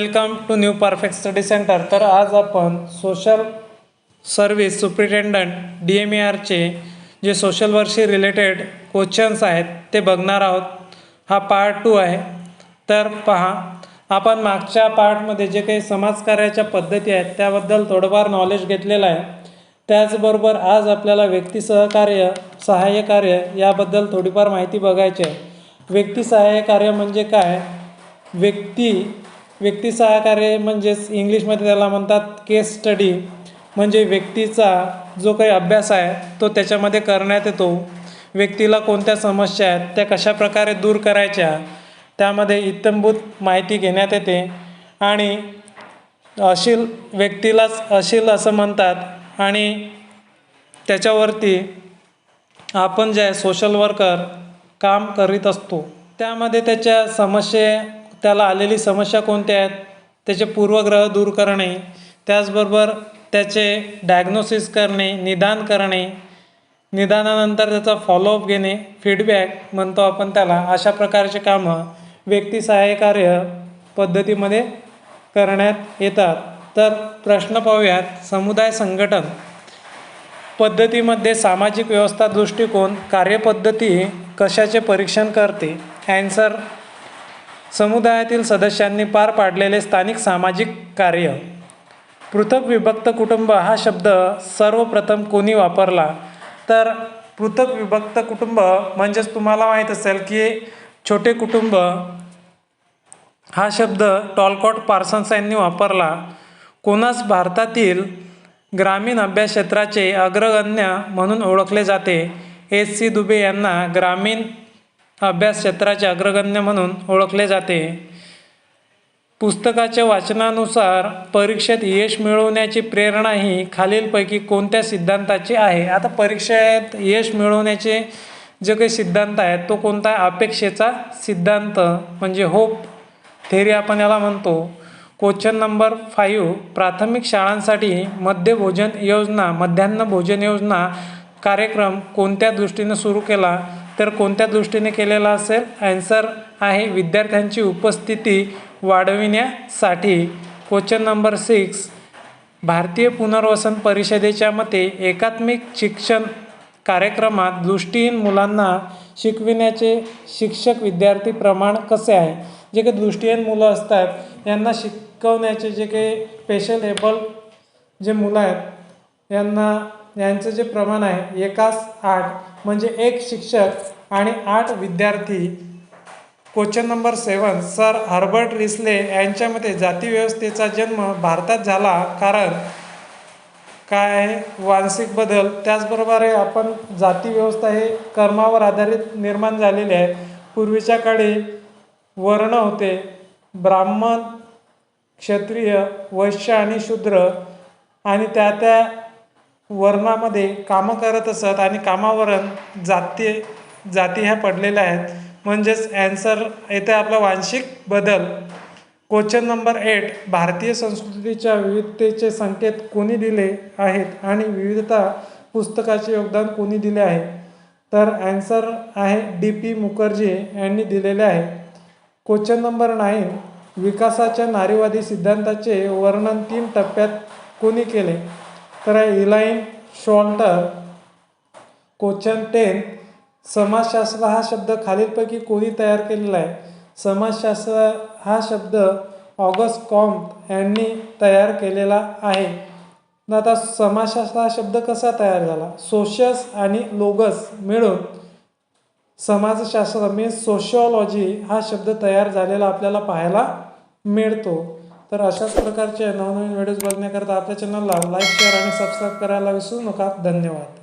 Welcome to new perfect study centre. तर आज आपण social service superintendent D M A आरचे जे सोशल वर्कशी रिलेटेड क्वेश्चन्स आहेत ते बघणार आहोत. हा पार्ट टू आहे. तर पहा आपण मागच्या पार्टमध्ये जे काही समाजकार्याच्या पद्धती आहेत त्याबद्दल थोडंफार नॉलेज घेतलेलं आहे. त्याचबरोबर आज आपल्याला व्यक्ती सहकार्य सहाय्य कार्य याबद्दल थोडीफार माहिती बघायची आहे. व्यक्ती सहाय्य कार्य म्हणजे काय? व्यक्ती व्यक्ती सहकार्य म्हणजेच इंग्लिशमध्ये त्याला म्हणतात केस स्टडी म्हणजे व्यक्तीचा जो काही अभ्यास आहे तो त्याच्यामध्ये करण्यात येतो. व्यक्तीला कोणत्या समस्या आहेत त्या कशाप्रकारे दूर करायच्या त्यामध्ये इत्तंभूत माहिती घेण्यात येते. आणि अशील व्यक्तीलाच अशील असं म्हणतात. आणि त्याच्यावरती आपण जे आहे सोशल वर्कर काम करीत असतो. त्यामध्ये त्याच्या समस्ये त्याला आलेली समस्या कोणत्या आहेत? त्याचे पूर्वग्रह दूर करणे त्याचबरोबर त्याचे डायग्नोसिस करणे निदान करणे निदानानंतर त्याचा फॉलोअप घेणे फीडबॅक म्हणतो आपण त्याला. अशा प्रकारचे कामं व्यक्ती सहाय्य कार्य पद्धतीमध्ये करण्यात येतात. तर प्रश्न पाहूयात समुदाय संघटन पद्धतीमध्ये सामाजिक व्यवस्था दृष्टिकोन कार्यपद्धती कशाचे परीक्षण करते? ॲन्सर समुदायातील सदस्यांनी पार पाडलेले स्थानिक सामाजिक कार्य. पृथक विभक्त कुटुंब हा शब्द सर्वप्रथम कोणी वापरला? तर पृथक विभक्त कुटुंब म्हणजेच तुम्हाला माहीत असेल की छोटे कुटुंब हा शब्द टॉलकॉट पार्सन्स यांनी वापरला. कोणास भारतातील ग्रामीण अभ्यास क्षेत्राचे अग्रगण्य म्हणून ओळखले जाते? एस सी दुबे यांना ग्रामीण अभ्यास क्षेत्राचे अग्रगण्य म्हणून ओळखले जाते. पुस्तकाच्या वाचनानुसार परीक्षेत यश मिळवण्याची प्रेरणा ही खालीलपैकी कोणत्या सिद्धांताची आहे? आता परीक्षेत यश मिळवण्याचे जे काही सिद्धांत आहेत तो कोणता? अपेक्षेचा सिद्धांत म्हणजे होप. थेरी आपण याला म्हणतो. क्वेश्चन नंबर फाईव्ह प्राथमिक शाळांसाठी मध्यभोजन योजना मध्यान्ह भोजन योजना कार्यक्रम कोणत्या दृष्टीने सुरू केला? तर कोणत्या दृष्टीने केलेला असेल? ॲन्सर आहे विद्यार्थ्यांची उपस्थिती वाढविण्यासाठी. क्वेश्चन नंबर सिक्स भारतीय पुनर्वसन परिषदेच्या मते एकात्मिक शिक्षण कार्यक्रमात दृष्टीहीन मुलांना शिकविण्याचे शिक्षक विद्यार्थी प्रमाण कसे आहे? जे काही दृष्टीहीन मुलं असतात यांना शिकवण्याचे जे काही स्पेशल एबल जे मुलं आहेत यांना यांचं जे प्रमाण आहे एकास आठ म्हणजे एक शिक्षक आणि आठ विद्यार्थी. Question number seven sir Herbert Risley यांच्या मते जातीव्यवस्थेचा जन्म भारतात झाला कारण काय आहे? वांशिक बदल. त्याचबरोबर आपण जातीव्यवस्था हे कर्मावर आधारित निर्माण झालेले आहे. पूर्वीच्या काळी वर्ण होते. ब्राह्मण क्षत्रिय वैश्य आणि शूद्र. आणि त्या त्या वर्णामध्ये कामं करत असत आणि कामावरून जाती जाती ह्या पडलेल्या आहेत. म्हणजेच ॲन्सर येथे आपला वांशिक बदल. क्वेश्चन नंबर एट भारतीय संस्कृतीच्या विविधतेचे संकेत कोणी दिले आहेत आणि विविधता पुस्तकाचे योगदान कोणी दिले आहे? तर ॲन्सर आहे डी पी मुखर्जी यांनी दिलेले आहे. क्वेश्चन नंबर नाईन विकासाच्या नारीवादी सिद्धांताचे वर्णन तीन टप्प्यात कोणी केले? तर इलाईन शॉल्टर क्वेश्चन टेन समाजशास्त्र हा शब्द खालीलपैकी कोणी तयार केलेला आहे? समाजशास्त्र हा शब्द ऑगस्ट कॉम्प यांनी तयार केलेला आहे. आता समाजशास्त्र हा शब्द कसा तयार झाला? सोशस आणि लोगस मिळून समाजशास्त्र मीन्स सोशिओलॉजी हा शब्द तयार झालेला आपल्याला पाहायला मिळतो. तर अशाच प्रकारचे नवनवीन व्हिडिओज बघण्याकरता आपल्या चॅनलला लाईक शेअर आणि सबस्क्राईब करायला विसरू नका. धन्यवाद.